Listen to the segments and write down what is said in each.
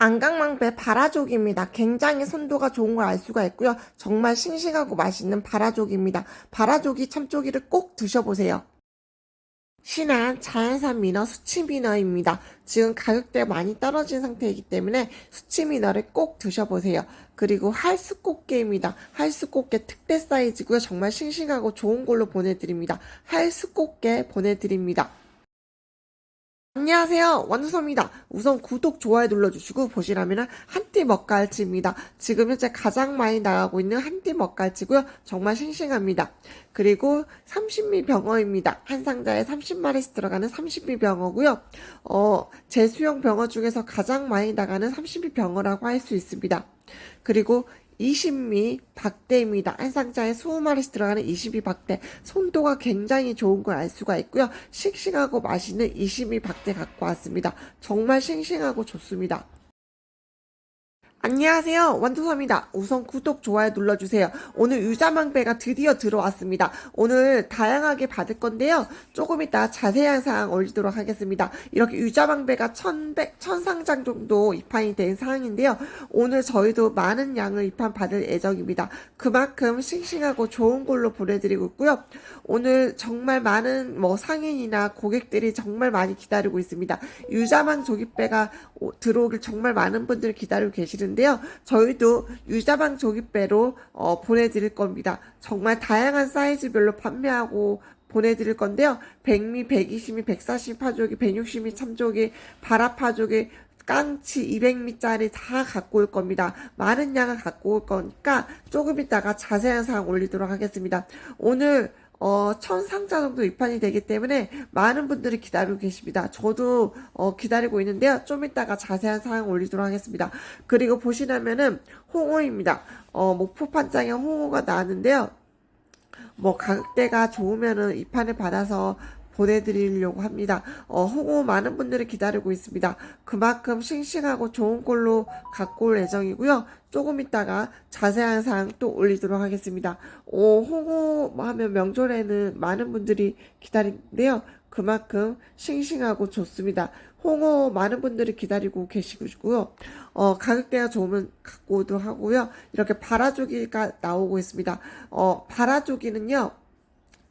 안강망배 바라족입니다. 굉장히 선도가 좋은 걸 알 수가 있고요. 정말 싱싱하고 맛있는 바라족입니다. 바라족이 참조기를 꼭 드셔보세요. 신한 자연산 민어 수치 민어입니다. 지금 가격대가 많이 떨어진 상태이기 때문에 수치 민어를 꼭 드셔보세요. 그리고 할수꽃게입니다. 할수꽃게 특대 사이즈고요. 정말 싱싱하고 좋은 걸로 보내드립니다. 할수꽃게 보내드립니다. 안녕하세요. 원두서입니다. 우선 구독, 좋아요 눌러주시고 보시라면 한띠 먹갈치입니다. 지금 현재 가장 많이 나가고 있는 한띠 먹갈치고요. 정말 싱싱합니다. 그리고 30미 병어입니다. 한 상자에 30마리씩 들어가는 30미 병어고요. 어, 제수용 병어 중에서 가장 많이 나가는 30미 병어라고 할 수 있습니다. 그리고 20미 박대입니다. 한 상자에 20마리씩 들어가는 20미 박대. 손도가 굉장히 좋은 걸 알 수가 있고요. 싱싱하고 맛있는 20미 박대 갖고 왔습니다. 정말 싱싱하고 좋습니다. 안녕하세요. 원두섬입니다. 우선 구독, 좋아요 눌러주세요. 오늘 유자망배가 드디어 들어왔습니다. 오늘 다양하게 받을 건데요. 조금 이따 자세한 사항 올리도록 하겠습니다. 이렇게 유자망배가 1100, 1000상장 정도 입판이 된 상황인데요. 오늘 저희도 많은 양을 입판 받을 예정입니다. 그만큼 싱싱하고 좋은 걸로 보내드리고 있고요. 오늘 정말 많은 뭐 상인이나 고객들이 정말 많이 기다리고 있습니다. 유자망 조깃배가 오- 들어오길 정말 많은 분들이 기다리고 계시는 데요. 저희도 유자망 조깃배로 어, 보내드릴 겁니다. 정말 다양한 사이즈별로 판매하고 보내드릴 건데요. 100미, 120미, 140미 파조기, 160미 참조기, 바라파조기, 깡치 200미짜리 다 갖고 올 겁니다. 많은 양을 갖고 올 거니까 조금 이따가 자세한 사항 올리도록 하겠습니다. 오늘 어, 천 상자 정도 입판이 되기 때문에 많은 분들이 기다리고 계십니다. 저도 어, 기다리고 있는데요. 좀 이따가 자세한 사항 올리도록 하겠습니다. 그리고 보시려면은 홍어입니다. 어, 목포 판장에 홍어가 나왔는데요. 뭐 가격대가 좋으면은 입판을 받아서 보내드리려고 합니다. 어, 홍어 많은 분들이 기다리고 있습니다. 그만큼 싱싱하고 좋은 걸로 갖고 올 예정이고요. 조금 있다가 자세한 사항 또 올리도록 하겠습니다. 어, 홍어 하면 명절에는 많은 분들이 기다리는데요. 그만큼 싱싱하고 좋습니다. 홍어 많은 분들이 기다리고 계시고요. 어, 가격대가 좋으면 갖고도 하고요. 이렇게 바라조기가 나오고 있습니다. 어, 바라조기는요.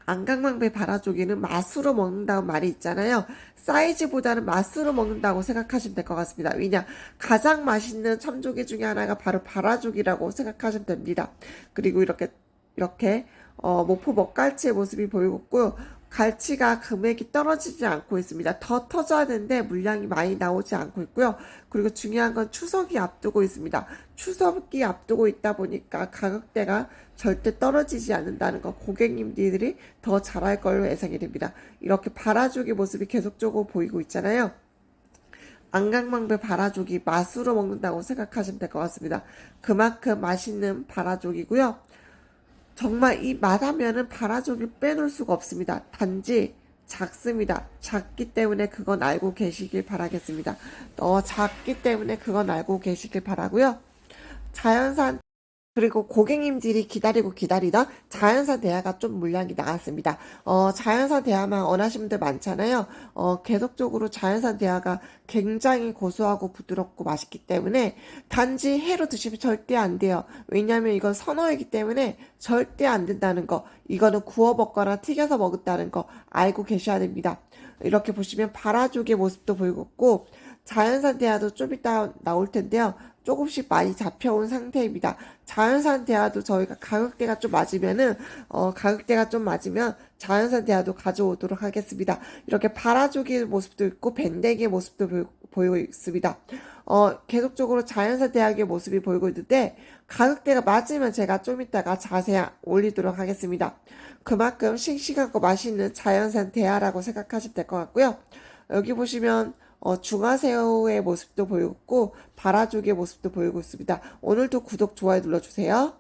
안강망배 바라조기는 맛으로 먹는다는 말이 있잖아요. 사이즈보다는 맛으로 먹는다고 생각하시면 될 것 같습니다. 왜냐, 가장 맛있는 참조기 중에 하나가 바로 바라조기라고 생각하시면 됩니다. 그리고 이렇게, 이렇게, 어, 목포 먹갈치의 모습이 보이고 있고요. 갈치가 금액이 떨어지지 않고 있습니다. 더 터져야 되는데 물량이 많이 나오지 않고 있고요. 그리고 중요한 건 추석이 앞두고 있습니다. 추석이 앞두고 있다 보니까 가격대가 절대 떨어지지 않는다는 거 고객님들이 더 잘할 걸로 예상이 됩니다. 이렇게 바라죽의 모습이 계속적으로 보이고 있잖아요. 안강망배 바라족이 맛으로 먹는다고 생각하시면 될 것 같습니다. 그만큼 맛있는 바라족이고요. 정말 이 맛하면은 바라족을 빼놓을 수가 없습니다. 단지 작습니다. 작기 때문에 그건 알고 계시길 바라겠습니다. 어, 작기 때문에 그건 알고 계시길 바라고요. 자연산 그리고 고객님들이 기다리고 기다리던 자연산 대하가 좀 물량이 나왔습니다. 어, 자연산 대하만 원하시는 분들 많잖아요. 어, 계속적으로 자연산 대하가 굉장히 고소하고 부드럽고 맛있기 때문에 단지 회로 드시면 절대 안 돼요. 왜냐하면 이건 선어이기 때문에 절대 안 된다는 거. 이거는 구워 먹거나 튀겨서 먹었다는 거 알고 계셔야 됩니다. 이렇게 보시면 바라족의 모습도 보이고 있고 자연산 대하도 좀 이따 나올 텐데요. 조금씩 많이 잡혀온 상태입니다. 자연산 대하도 저희가 가격대가 좀 맞으면은 어 가격대가 좀 맞으면 자연산 대하도 가져오도록 하겠습니다. 이렇게 바라족의 모습도 있고 밴댕이의 모습도 보이, 보이고 있습니다. 어 계속적으로 자연산 대하의 모습이 보이고 있는데 가격대가 맞으면 제가 좀 이따가 자세히 올리도록 하겠습니다. 그만큼 싱싱하고 맛있는 자연산 대하라고 생각하시면 될 것 같고요. 여기 보시면 어, 중화새우의 모습도 보이고 있고 바라족의 모습도 보이고 있습니다. 오늘도 구독, 좋아요 눌러주세요.